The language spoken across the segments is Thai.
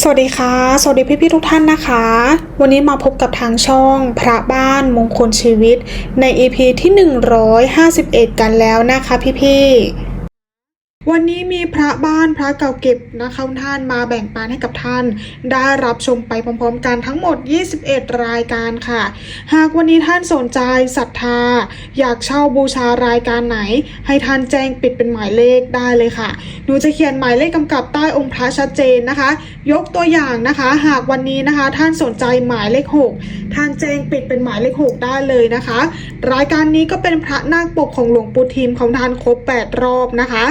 สวัสดีค่ะ สวัสดีพี่พี่ทุกท่านนะคะ วันนี้มาพบกับทางช่องพระบ้านมงคลชีวิต ใน EP ที่ 151 กันแล้วนะคะพี่พี่ วันนี้มีพระบ้านพระเก่าเก็บนะคะท่านมาแบ่งปันให้กับท่าน ได้รับชมไปพร้อมๆกันทั้งหมด 21 รายการค่ะ หากวันนี้ท่านสนใจศรัทธา อยากเช่าบูชารายการไหน ให้ท่านแจ้งปิดเป็นหมายเลขได้เลยค่ะหนูจะเขียนหมายเลขกำกับใต้องค์พระชัดเจนนะคะ ยกตัวอย่างนะคะ หากวันนี้นะคะท่านสนใจหมายเลข 6 ท่านแจ้งปิดเป็นหมายเลข 6 ได้เลยนะคะ รายการนี้ก็เป็นพระนาคปกของหลวงปู่ทิมของท่านครบ 8 รอบนะคะ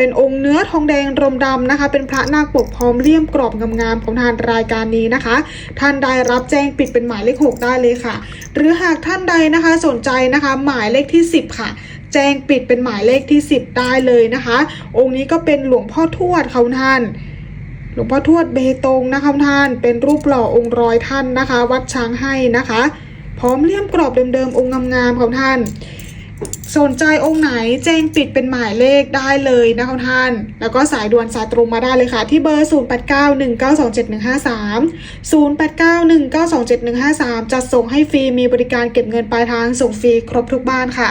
เป็นองค์เนื้อทองแดงรมดำนะคะ เป็นพระนาคปกพร้อมเลี่ยมกรอบงามๆของทานรายการนี้นะคะ ท่านใดรับแจ้งปิดเป็นหมายเลข 6 ได้เลยค่ะ หรือหากท่านใดนะคะสนใจนะคะ หมายเลขที่ 10 ค่ะแจ้งปิดเป็นหมายเลขที่ 10 ได้เลยนะคะ องค์นี้ก็เป็นหลวงพ่อทวดเขาท่าน หลวงพ่อทวดเบตงนะคะท่าน เป็นรูปหล่อองค์รอยท่านนะคะ วัดช้างให้นะคะ พร้อมเลี่ยมกรอบเดิมๆองค์งามๆของท่าน สนใจองค์ไหนแจ้งปิดเป็นหมายเลขได้เลยนะคะท่าน แล้วก็สายด่วนสายตรงมาได้เลยค่ะ ที่เบอร์ 0891927153 0891927153 จัดส่งให้ฟรีมีบริการเก็บเงินปลายทางส่งฟรีครบทุกบ้านค่ะ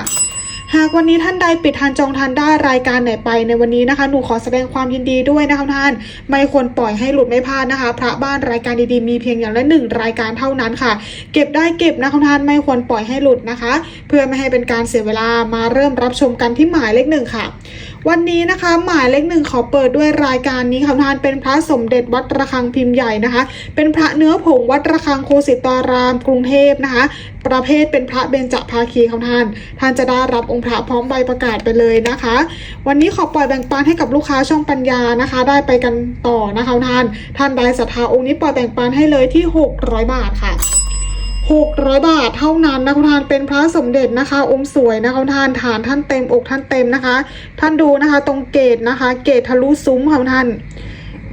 หากวันนี้ท่านใดปิดทันจองทันได้รายการไหนไปในวันนี้นะคะ หนูขอแสดงความยินดีด้วยนะคะท่าน ไม่ควรปล่อยให้หลุดไม่พลาดนะคะ พระบ้านรายการดีๆมีเพียงอย่างละหนึ่งรายการเท่านั้นค่ะ เก็บได้เก็บนะคะท่านไม่ควรปล่อยให้หลุดนะคะ เพื่อไม่ให้เป็นการเสียเวลามาเริ่มรับชมกันที่หมายเลขหนึ่งค่ะ วันนี้นะคะหมายเลขหนึ่งขอเปิดด้วยรายการนี้ค่ะท่านเป็นพระสมเด็จวัดระฆังพิมพ์ใหญ่นะคะ เป็นพระเนื้อผงวัดระฆังโคสิตารามกรุงเทพนะคะ ประเภทเป็นพระเบญจภาคีของท่าน ท่านจะได้รับองค์พระพร้อมใบประกาศไปเลยนะคะ วันนี้ขอปล่อยแบ่งปันให้กับลูกค้าช่องปัญญานะคะ ได้ไปกันต่อนะคะท่าน ท่านใดศรัทธาองค์นี้ปล่อยแบ่งปันให้เลยที่ 600 บาทค่ะ 600 บาทเท่านั้นนะคุณทานเป็นพระสมเด็จนะคะ องค์สวยนะคะคุณทานฐานท่านเต็มอกท่านเต็มนะคะ ท่านดูนะคะ ตรงเกตนะคะ เกตทะลุซุ้มค่ะท่าน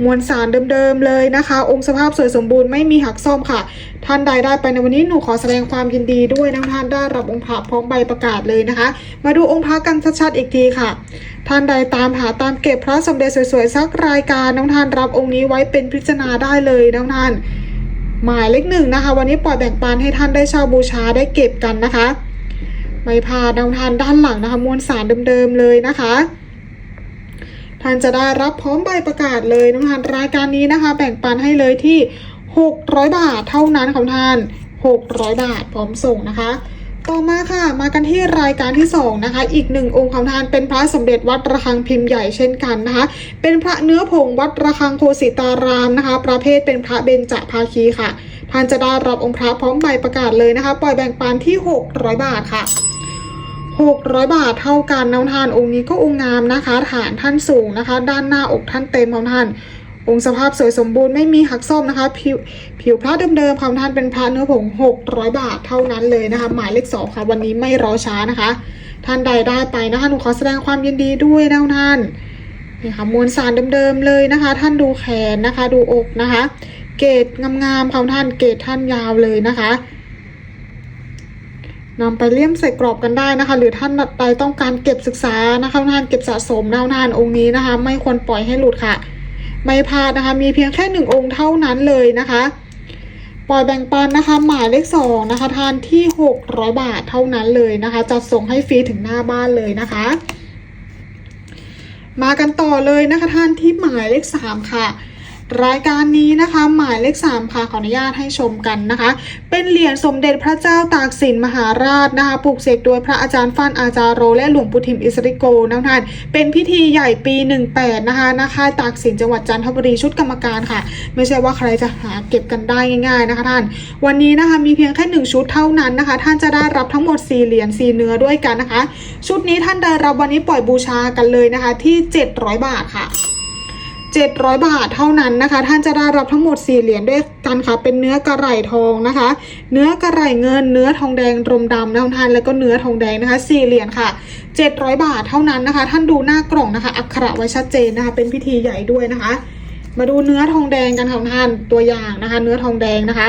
มวลสารเดิมๆเลยนะคะ องค์สภาพสวยสมบูรณ์ไม่มีหักซ่อมค่ะ ท่านใดได้ไปในวันนี้หนูขอแสดงความยินดีด้วยนะท่านได้รับองค์พระพร้อมใบประกาศเลยนะคะ มาดูองค์พระกันชัดๆอีกทีค่ะ ท่านใดตามหาตามเก็บพระสมเด็จสวยๆสักรายการน้องท่านรับองค์นี้ไว้เป็นพิจารณาได้เลยน้องท่าน หมายเลขหนึ่งนะคะ วันนี้ปล่อยแบ่งปันให้ท่านได้เช่าบูชาได้เก็บกันนะคะไม่พาดน้องท่านด้านหลังนะคะมวลสารเดิมๆเลยนะคะ ท่านจะได้รับพร้อมใบประกาศเลยน้องท่านรายการนี้นะคะ แบ่งปันให้เลยที่ 600 บาทเท่านั้นของท่าน 600 บาทพร้อมส่งนะคะ ต่อมาค่ะ มากันที่รายการที่2นะคะ อีกหนึ่งองค์ของท่านเป็นพระสมเด็จวัดระฆังพิมพ์ใหญ่เช่นกันนะคะ เป็นพระเนื้อผงวัดระฆังโคสิตารามนะคะ ประเภทเป็นพระเบญจภาคีค่ะ ท่านจะได้รับองค์พระพร้อมใบประกาศเลยนะคะ ปล่อยแบ่งปันที่ 600 บาทค่ะ 600 บาทเท่ากันน้องทานองค์นี้ก็องค์งามนะคะ ฐานท่านสูงนะคะ ด้านหน้าอกท่านเต็มของท่าน องค์สภาพสวยสมบูรณ์ไม่มีหักซ่อมนะคะ ผิวผิวพระเดิมๆของท่านเป็นพระเนื้อผง 600 บาทเท่านั้นเลยนะคะ หมายเลขสองค่ะ วันนี้ไม่รอช้านะคะ ท่านใดได้ไปนะคะหนูขอแสดงความยินดีด้วยนะท่านนี่ค่ะมวลสารเดิมๆเลยนะคะ ท่านดูแขนนะคะ ดูอกนะคะ เกตงามๆของท่านเกตท่านยาวเลยนะคะนำไปเลี่ยมใส่กรอบกันได้นะคะ หรือท่านใดต้องการเก็บศึกษานะคะท่านเก็บสะสมนะท่านองค์นี้นะคะ ไม่ควรปล่อยให้หลุดค่ะ ไม่พลาดนะคะ มีเพียงแค่หนึ่งองค์เท่านั้นเลยนะคะปล่อยแบ่งปันนะคะ หมายเลขสองนะคะ ทานที่หกร้อยบาทเท่านั้นเลยนะคะ จัดส่งให้ฟรีถึงหน้าบ้านเลยนะคะ มากันต่อเลยนะคะท่านที่หมายเลขสามค่ะ รายการนี้นะคะ หมายเลขสามค่ะขออนุญาตให้ชมกันนะคะ เป็นเหรียญสมเด็จพระเจ้าตากสินมหาราชนะคะปลูกเสกโดยพระอาจารย์ฟันอาจารย์โร และหลวงปู่ทิมอิสริโกนะท่านเป็นพิธีใหญ่ปี 18 นะคะนาค่ายตากสินจังหวัดจันทบุรีชุดกรรมการค่ะ ไม่ใช่ว่าใครจะหาเก็บกันได้ง่าย ๆนะคะท่าน วันนี้นะคะมีเพียงแค่หนึ่งชุดเท่านั้นนะคะ ท่านจะได้รับทั้งหมด4เหรียญ4เนื้อด้วยกันนะคะ ชุดนี้ท่านได้รับวันนี้ปล่อยบูชากันเลยนะคะที่ 700 บาทค่ะ 700 บาทเท่านั้นนะคะ ท่านจะได้รับทั้งหมด 4 เหรียญด้วยกันค่ะ เป็นเนื้อกระไหล่ทองนะคะ เนื้อกระไหล่เงิน เนื้อทองแดงรมดำนะท่าน แล้วก็เนื้อทองแดงนะคะ 4 เหรียญค่ะ 700 บาทเท่านั้นนะคะ ท่านดูหน้ากล่องนะคะ อักขระไว้ชัดเจนนะคะ เป็นพิธีใหญ่ด้วยนะคะ มาดูเนื้อทองแดงกันค่ะท่าน ตัวอย่างนะคะ เนื้อทองแดงนะคะ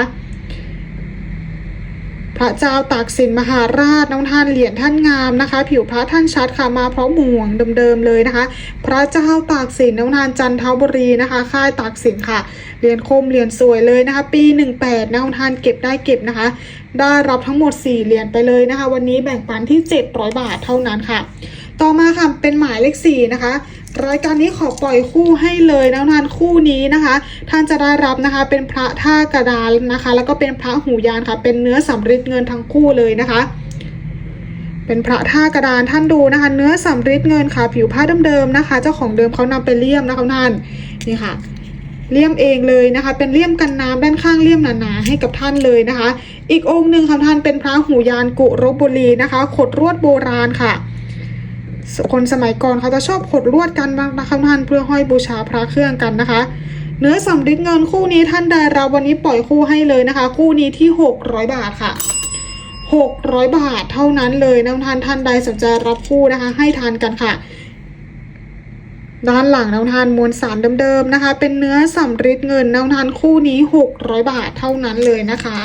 พระเจ้าตากสินมหาราชน้องท่านเหรียญท่านงามนะคะ ผิวพระท่านชัดค่ะมาพร้อมหมวงเดิมๆเลยนะคะ พระเจ้าตากสินน้องท่านจันทบุรีนะคะ ค่ายตากสินค่ะเหรียญคมเหรียญสวยเลยนะคะ ปี 18น้องท่านเก็บได้เก็บนะคะ ได้รับทั้งหมด 4เหรียญไปเลยนะคะ วันนี้แบ่งปันที่ 700 บาทเท่านั้นค่ะ ต่อมาค่ะเป็นหมายเลข4นะคะ รายการนี้ขอปล่อยคู่ให้เลยนะท่านคู่นี้นะคะ ท่านจะได้รับนะคะ เป็นพระท่ากระดานนะคะ แล้วก็เป็นพระหูยานค่ะ เป็นเนื้อสำริดเงินทั้งคู่เลยนะคะ เป็นพระท่ากระดานท่านดูนะคะ เนื้อสำริดเงินค่ะ ผิวผ้าเดิมๆนะคะ เจ้าของเดิมเขานำไปเลี่ยมนะคะท่านนี่ค่ะเลี่ยมเองเลยนะคะ เป็นเลี่ยมกันน้ำด้านข้างเลี่ยมหนาๆให้กับท่านเลยนะคะ อีกองค์หนึ่งค่ะท่านเป็นพระหูยานกุรบบุรีนะคะ ขดรวดโบราณค่ะ คนสมัยก่อนเขาจะชอบขดลวดกันบ้างนะคะท่านเพื่อห้อยบูชาพระเครื่องกันนะคะ เนื้อสำริดเงินคู่นี้ท่านใดรับวันนี้ปล่อยคู่ให้เลยนะคะ คู่นี้ที่ 600 บาทค่ะ 600 บาทเท่านั้นเลยนะท่านท่านใดสนใจรับคู่นะคะ ให้ทานกันค่ะ ด้านหลังน้องทานมวลสารเดิมๆนะคะ เป็นเนื้อสำริดเงินน้องทานคู่นี้ 600 บาทเท่านั้นเลยนะคะ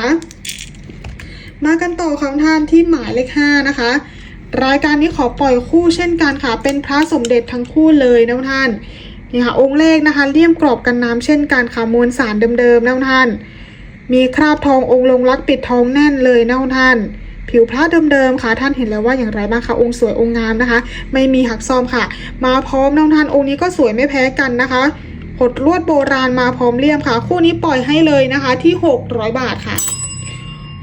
มากันต่อของทานที่หมายเลข5นะคะ รายการนี้ขอปล่อยคู่เช่นกันค่ะ เป็นพระสมเด็จทั้งคู่เลยนะท่านนี่ค่ะองค์แรกนะคะเลี่ยมกรอบกันน้ำเช่นกันค่ะมวลสารเดิมๆนะท่าน มีคราบทององค์ลงรักปิดทองแน่นเลยนะท่าน ผิวพระเดิมๆค่ะ ท่านเห็นแล้วว่าอย่างไรบ้างคะองค์สวยองค์งามนะคะ ไม่มีหักซ่อมค่ะ มาพร้อมน้องท่านองค์นี้ก็สวยไม่แพ้กันนะคะหดลวดโบราณมาพร้อมเลี่ยมค่ะ คู่นี้ปล่อยให้เลยนะคะที่ 600 บาทค่ะ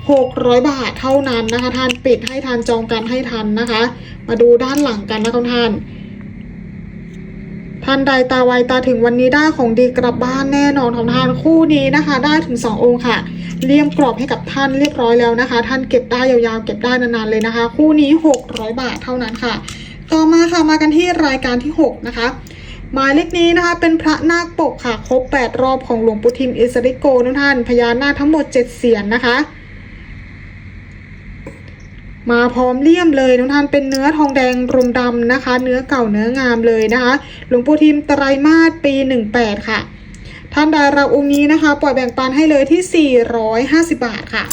600 บาทเท่านั้นนะคะท่านปิดให้ทานจองกันให้ทันนะคะ มาดูด้านหลังกันนะคะท่านท่านใดตาไวตาถึงวันนี้ได้ของดีกลับบ้านแน่นอนของท่านคู่นี้นะคะ ได้ถึง 2 องค์ค่ะเลี่ยมกรอบให้กับท่านเรียบร้อยแล้วนะคะ ท่านเก็บได้ยาวๆเก็บได้นานๆเลยนะคะ คู่นี้ 600 บาทเท่านั้นค่ะ ต่อมาค่ะมากันที่รายการที่ 6 นะคะหมายเลขนี้นะคะเป็นพระนาคปกค่ะ ครบ 8 รอบของหลวงปู่ทิมอิสริโกทุท่านพญานาคทั้งหมด 7 เสียนนะคะ มาพร้อมเลี่ยมเลยทุกท่านเป็นเนื้อทองแดงรมดำนะคะ เนื้อเก่าเนื้องามเลยนะคะ หลวงปู่ทิมไตรมาสปี 18 ค่ะ ท่านใดรับองค์นี้นะคะ ปล่อยแบ่งปันให้เลยที่ 450 บาทค่ะ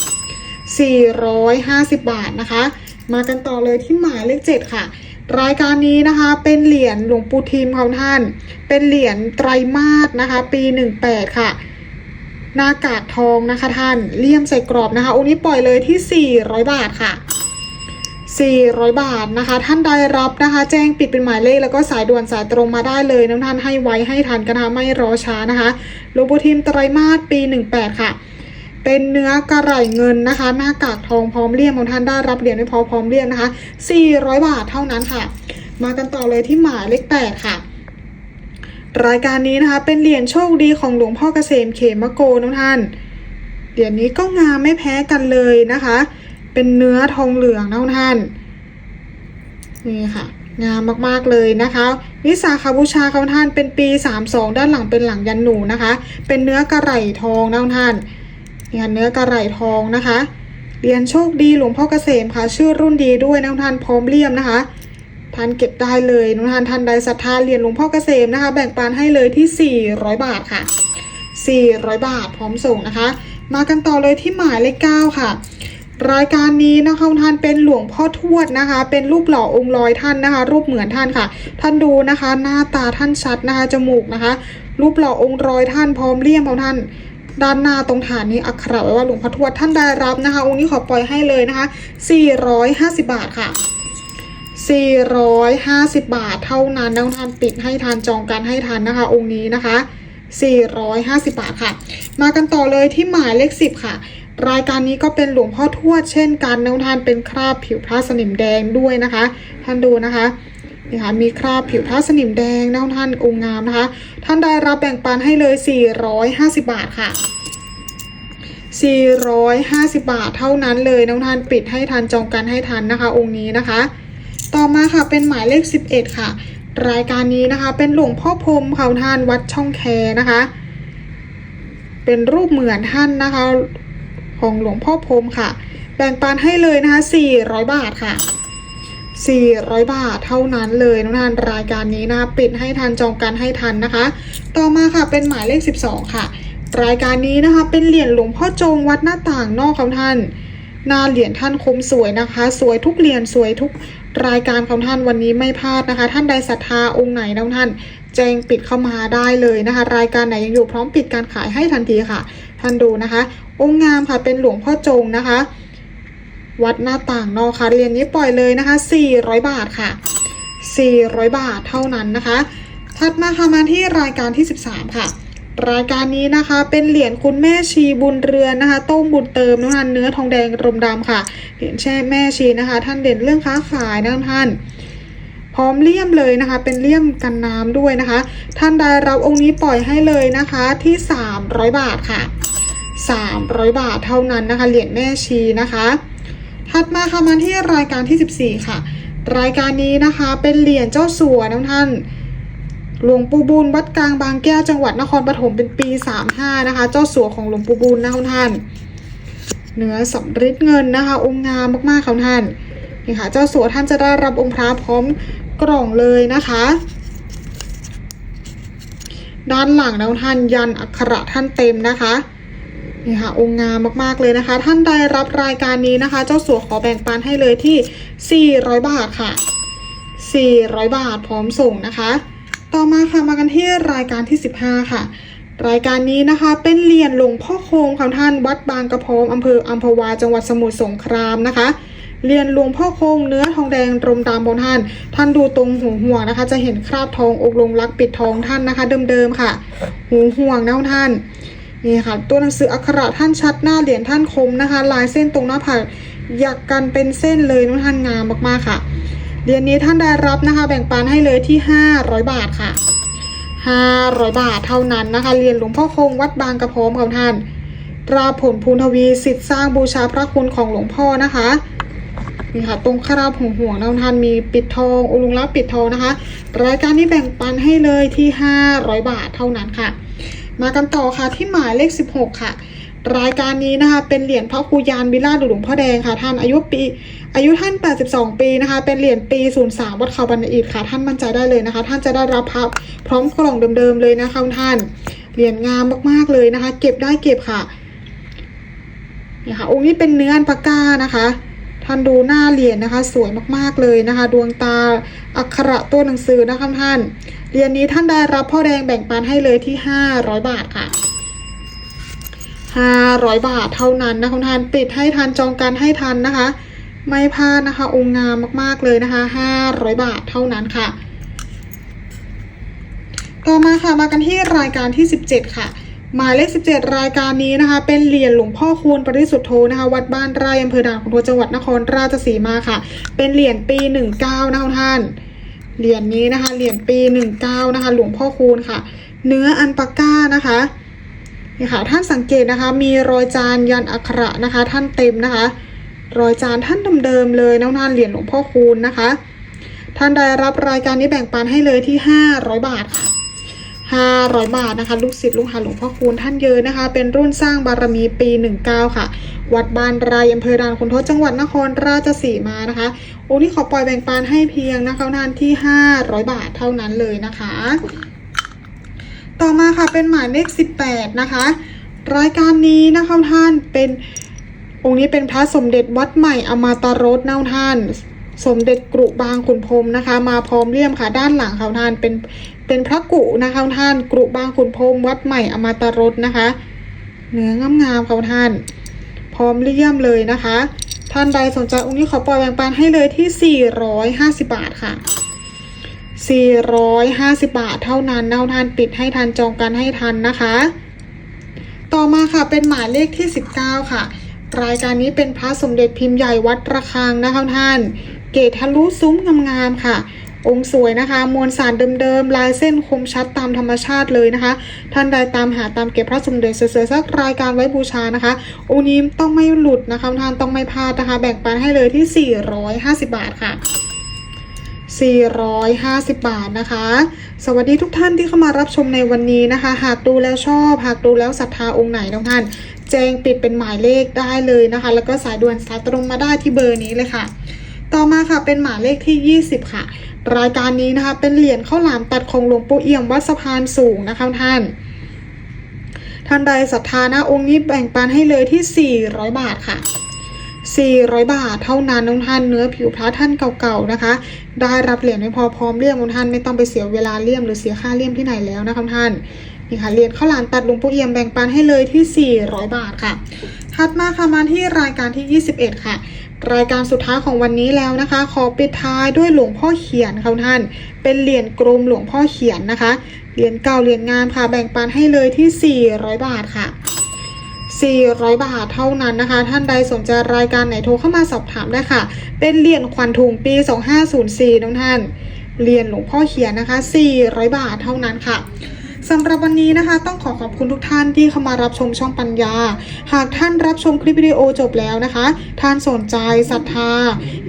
450 บาทนะคะ มากันต่อเลยที่หมายเลข 7 ค่ะรายการนี้นะคะเป็นเหรียญหลวงปู่ทิมของท่าน เป็นเหรียญไตรมาสนะคะ ปี 18 ค่ะ หน้ากากทองนะคะท่านเลี่ยมใส่กรอบนะคะองค์นี้ปล่อยเลยที่ 400 บาทค่ะ 400 บาทนะคะ ท่านใดรับนะคะ แจ้งปิดเป็นหมายเลขแล้วก็สายด่วนสายตรงมาได้เลยน้ำท่านให้ไว้ให้ทันกันนะคะไม่รอช้านะคะหลวงปู่ทิมไตรมาสปี 18 ค่ะ เป็นเนื้อกระไหล่เงินนะคะ หน้ากากทองพร้อมเลี่ยมของท่านได้รับเหรียญไม่พอพร้อมเลี่ยมนะคะ 400 บาทเท่านั้นค่ะ มากันต่อเลยที่หมายเลข 8 ค่ะรายการนี้นะคะเป็นเหรียญโชคดีของหลวงพ่อเกษมเขมโกน้องท่านเหรียญนี้ก็งามไม่แพ้กันเลยนะคะ เป็นเนื้อทองเหลืองน้องท่านนี่ค่ะงามมากๆเลยนะคะ วิสาขาบูชาของท่านเป็นปี 32 ด้านหลังเป็นหลังยันหนูนะคะ เป็นเนื้อกระไหล่ทองน้องท่านนี่ค่ะเนื้อกระไหล่ทองนะคะเรียญโชคดีหลวงพ่อเกษมค่ะ ชื่อรุ่นดีด้วยน้องท่านพร้อมเลี่ยมนะคะท่านเก็บได้เลยน้องท่านท่านใดศรัทธาเรียญหลวงพ่อเกษมนะคะ แบ่งปันให้เลยที่ 400 บาทค่ะ 400 บาทพร้อมส่งนะคะ มากันต่อเลยที่หมายเลข9ค่ะ รายการนี้นะคะท่านเป็นหลวงพ่อทวดนะคะ เป็นรูปหล่อองค์ลอยท่านนะคะ รูปเหมือนท่านค่ะ ท่านดูนะคะ หน้าตาท่านชัดนะคะจมูกนะคะ รูปหล่อองค์ลอยท่านพร้อมเลี่ยมของท่านด้านหน้าตรงฐานนี้อักขระไว้ว่าหลวงพ่อทวดท่านได้รับนะคะ องค์นี้ขอปล่อยให้เลยนะคะ 450 บาทค่ะ 450 บาทเท่านั้นนะท่านปิดให้ทานจองกันให้ทันนะคะ องค์นี้นะคะ 450 บาทค่ะ มากันต่อเลยที่หมายเลข 10 ค่ะ รายการนี้ก็เป็นหลวงพ่อทวดเช่นกันนะท่านเป็นคราบผิวพระสนิมแดงด้วยนะคะ ท่านดูนะคะนี่ค่ะมีคราบผิวพระสนิมแดงนะท่านองค์งามนะคะ ท่านได้รับแบ่งปันให้เลย 450 บาทค่ะ 450 บาทเท่านั้นเลยน้องท่านปิดให้ทันจองกันให้ทันนะคะ องค์นี้นะคะ ต่อมาค่ะเป็นหมายเลข 11 ค่ะ รายการนี้นะคะ เป็นหลวงพ่อพรมเขาท่านวัดช่องแคนะคะ เป็นรูปเหมือนท่านนะคะ ของหลวงพ่อพรมค่ะ แบ่งปันให้เลยนะคะ 400 บาทค่ะ 400 บาทเท่านั้นเลยน้องท่านรายการนี้นะปิดให้ทันจองกันให้ทันนะคะ ต่อมาค่ะเป็นหมายเลข 12 ค่ะ รายการนี้นะคะ เป็นเหรียญหลวงพ่อจงวัดหน้าต่างนอกของท่านหน้าเหรียญท่านคมสวยนะคะ สวยทุกเหรียญสวยทุกรายการของท่านวันนี้ไม่พลาดนะคะ ท่านใดศรัทธาองค์ไหนนะท่านแจ้งปิดเข้ามาได้เลยนะคะ รายการไหนยังอยู่พร้อมปิดการขายให้ทันทีค่ะ ท่านดูนะคะ องค์งามค่ะเป็นหลวงพ่อจงนะคะ วัดหน้าต่างนอกค่ะเหรียญนี้ปล่อยเลยนะคะ 400 บาทค่ะ 400 บาทเท่านั้นนะคะ ถัดมาค่ะมาที่รายการที่ 13 ค่ะ รายการนี้นะคะเป็นเหรียญคุณแม่ชีบุญเรือนนะคะต้มบุญเติมนะคะเนื้อทองแดงรมดำค่ะเหรียญแช่แม่ชีนะคะ ท่านเด่นเรื่องค้าขายนะท่าน พร้อมเลี่ยมเลยนะคะ เป็นเลี่ยมกันน้ำด้วยนะคะ ท่านใดรับองค์นี้ปล่อยให้เลยนะคะที่ 300 บาทค่ะ 300 บาทเท่านั้นนะคะ เหรียญแม่ชีนะคะ ถัดมาค่ะมาที่รายการที่ 14 ค่ะ รายการนี้นะคะเป็นเหรียญเจ้าสัวนะท่านหลวงปู่บุญวัดกลางบางแก้วจังหวัดนครปฐมเป็นปี 35 นะคะ เจ้าสัวของหลวงปู่บุญนะคะท่าน เนื้อสำริดเงินนะคะ องค์งามมากๆค่ะท่านนี่ค่ะ เจ้าสัวท่านจะได้รับองค์พระพร้อม กล่องเลยนะคะ ด้านหลังนะท่านยันอักขระท่านเต็มนะคะนี่ค่ะองค์งามมากๆเลยนะคะ ท่านใดรับรายการนี้นะคะ เจ้าสัวขอแบ่งปันให้เลยที่ 400 บาทค่ะ 400 บาทพร้อมส่งนะคะ ต่อมาค่ะมากันที่รายการที่ 15 ค่ะ รายการนี้นะคะเป็นเหรียญหลวงพ่อโคงของท่านวัดบางกระพงอำเภออัมพวาจังหวัดสมุทรสงครามนะคะ เหรียญหลวงพ่อคงเนื้อทองแดงรมดำบนท่าน ท่านดูตรงหูห่วงนะคะ จะเห็นคราบทองอกลงรักปิดทองท่านนะคะ เดิมๆค่ะ หูห่วงนะท่านนี่ค่ะ ตัวหนังสืออักขระท่านชัดหน้าเหรียญท่านคมนะคะ ลายเส้นตรงหน้าผากอยากกันเป็นเส้นเลยน้องท่านงามมากๆค่ะเหรียญนี้ท่านได้รับนะคะ แบ่งปันให้เลยที่ 500 บาทค่ะ 500 บาทเท่านั้นนะคะเหรียญหลวงพ่อคงวัดบางกระพร้อมของท่านตราผลพูนทวีสิทธิ์สร้างบูชาพระคุณของหลวงพ่อนะคะ นี่ค่ะตรงคราบห่วงห่วงๆนะท่านมีปิดทองอุลุงรับปิดทองนะคะ รายการนี้แบ่งปันให้เลยที่ 500 บาทเท่านั้นค่ะ มากันต่อค่ะที่หมายเลข 16 ค่ะ รายการนี้นะคะ เป็นเหรียญพระครูยานวิราชหลวงพ่อแดงค่ะ ท่านอายุปี อายุท่าน 82 ปีนะคะ เป็นเหรียญปี 03 วัดเขาบันอิดค่ะ ท่านมั่นใจได้เลยนะคะ ท่านจะได้รับพระพร้อมกล่องเดิมๆเลยนะคะท่านเหรียญงามมากๆเลยนะคะ เก็บได้เก็บค่ะนี่ค่ะองค์นี้เป็นเนื้ออันปาก้านะคะ ท่านดูหน้าเหรียญนะคะ สวยมากๆเลยนะคะ ดวงตาอักขระตัวหนังสือนะคะท่านเหรียญนี้ท่านได้รับพ่อแดงแบ่งปันให้เลยที่ 500 บาทค่ะ 500 บาทเท่านั้นนะคะท่านปิดให้ทันจองกันให้ทันนะคะ ไม่พลาดนะคะ องค์งามมากๆเลยนะคะ 500 บาทเท่านั้นค่ะ ต่อมาค่ะมากันที่รายการที่ 17 ค่ะ หมายเลข 17 รายการนี้นะคะ เป็นเหรียญหลวงพ่อคูณปริสุทธโธนะคะ วัดบ้านไร่อำเภอด่านขุนทดจังหวัดนครราชสีมาค่ะ เป็นเหรียญปี 19นะคะท่าน เหรียญนี้นะคะ เหรียญปี 19 นะคะ หลวงพ่อคูณค่ะ เนื้ออันปาก้านะคะนี่ค่ะ ท่านสังเกตนะคะ มีรอยจานยันอักขระนะคะ ท่านเต็มนะคะ รอยจานท่านเดิมๆเลยน้องท่านเหรียญหลวงพ่อคูณนะคะ ท่านได้รับรายการนี้แบ่งปันให้เลยที่ 500 บาทค่ะ 500 บาทนะคะ ลูกศิษย์ลูกหาหลวงพ่อคูณท่านเยอะนะคะ เป็นรุ่นสร้างบารมีปี 19 ค่ะ วัดบ้านไรอำเภอดานขุนทดจังหวัดนครราชสีมานะคะโอ้นี่ขอปล่อยแบ่งปันให้เพียงนะคะนานที่ 500 บาทเท่านั้นเลยนะคะ ต่อมาค่ะเป็นหมายเลข 18 นะคะ รายการนี้นะคะท่านเป็นองค์นี้เป็นพระสมเด็จวัดใหม่อมาตารสเน่าท่านสมเด็จกรุบางขุนพรมนะคะ มาพร้อมเลี่ยมค่ะด้านหลังเขาท่านเป็น เป็นพระกุนะคะท่านกรุบางขุนพรมวัดใหม่อมาตรสนะคะ เนื้องามๆเขาท่าน พร้อมเลี่ยมเลยนะคะ ท่านใดสนใจองค์นี้ขอปล่อยแบ่งปันให้เลยที่ 450 บาทค่ะ 450 บาทเท่านั้นนะท่านปิดให้ทันจองกันให้ทันนะคะ ต่อมาค่ะเป็นหมายเลขที่ 19 ค่ะ รายการนี้เป็นพระสมเด็จพิมพ์ใหญ่วัดระฆังนะคะท่าน เกตทะลุซุ้มงามๆค่ะ องค์สวยนะคะ มวลสารเดิมๆ ลายเส้นคมชัดตามธรรมชาติเลยนะคะ ท่านใดตามหาตามเก็บพระสมเด็จเสวยๆสักรายการไว้บูชานะคะองค์นี้ต้องไม่หลุดนะคะท่านต้องไม่พลาดนะคะ แบ่งปันให้เลยที่ 450 บาทค่ะ450 บาทนะคะ สวัสดีทุกท่านที่เข้ามารับชมในวันนี้นะคะ หากดูแล้วชอบ หากดูแล้วศรัทธาองค์ไหนทุกท่าน แจ้งปิดเป็นหมายเลขได้เลยนะคะ แล้วก็สายด่วนสายตรงมาได้ที่เบอร์นี้เลยค่ะ ต่อมาค่ะเป็นหมายเลขที่ 20 ค่ะ รายการนี้นะคะ เป็นเหรียญข้าวหลามตัดของหลวงปู่เอี่ยมวัดสะพานสูงนะคะท่าน ท่านใดศรัทธานะองค์นี้แบ่งปันให้เลยที่ 400 บาทค่ะ 400 บาทเท่านั้นน้องท่านเนื้อผิวพระท่านเก่าๆนะคะ ได้รับเหรียญไม่พอพร้อมเลี่ยมน้องท่านไม่ต้องไปเสียเวลาเลี่ยมหรือเสียค่าเลี่ยมที่ไหนแล้วนะคะท่าน นี่ค่ะเหรียญข้าวหลามตัดหลวงปู่เอี่ยมแบ่งปันให้เลยที่ 400 บาทค่ะ ถัดมาค่ะมาที่รายการที่ 21 ค่ะรายการสุดท้ายของวันนี้แล้วนะคะ ขอปิดท้ายด้วยหลวงพ่อเขียนค่ะท่าน เป็นเหรียญกรมหลวงพ่อเขียนนะคะ เหรียญเก่าเหรียญงามค่ะแบ่งปันให้เลยที่ 400 บาทค่ะ 400 บาทเท่านั้นนะคะ ท่านใดสนใจรายการไหนโทรเข้ามาสอบถามได้ค่ะ เป็นเหรียญขวัญถุงปี 2504น้องท่าน เหรียญหลวงพ่อเขียนนะคะ 400 บาทเท่านั้นค่ะ สำหรับวันนี้นะคะ ต้องขอขอบคุณทุกท่านที่เข้ามารับชมช่องปัญญา หากท่านรับชมคลิปวิดีโอจบแล้วนะคะ ท่านสนใจศรัทธา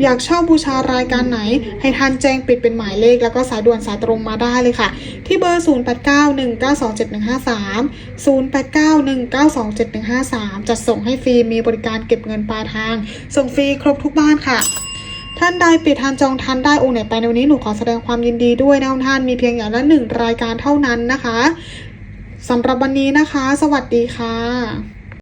อยากเช่าบูชารายการไหน ให้ท่านแจ้งปิดเป็นหมายเลข แล้วก็สายด่วนสายตรงมาได้เลยค่ะ ที่เบอร์ 0891927153 0891927153จะส่งให้ฟรีมีบริการเก็บเงินปลายทาง ส่งฟรีครบทุกบ้านค่ะ ท่านใดปิดทานจองทันได้องค์ไหนไปในวันนี้หนูขอแสดงความยินดีด้วยนะท่านมีเพียงอย่างละหนึ่งรายการเท่านั้นนะคะสำหรับวันนี้นะคะ สวัสดีค่ะ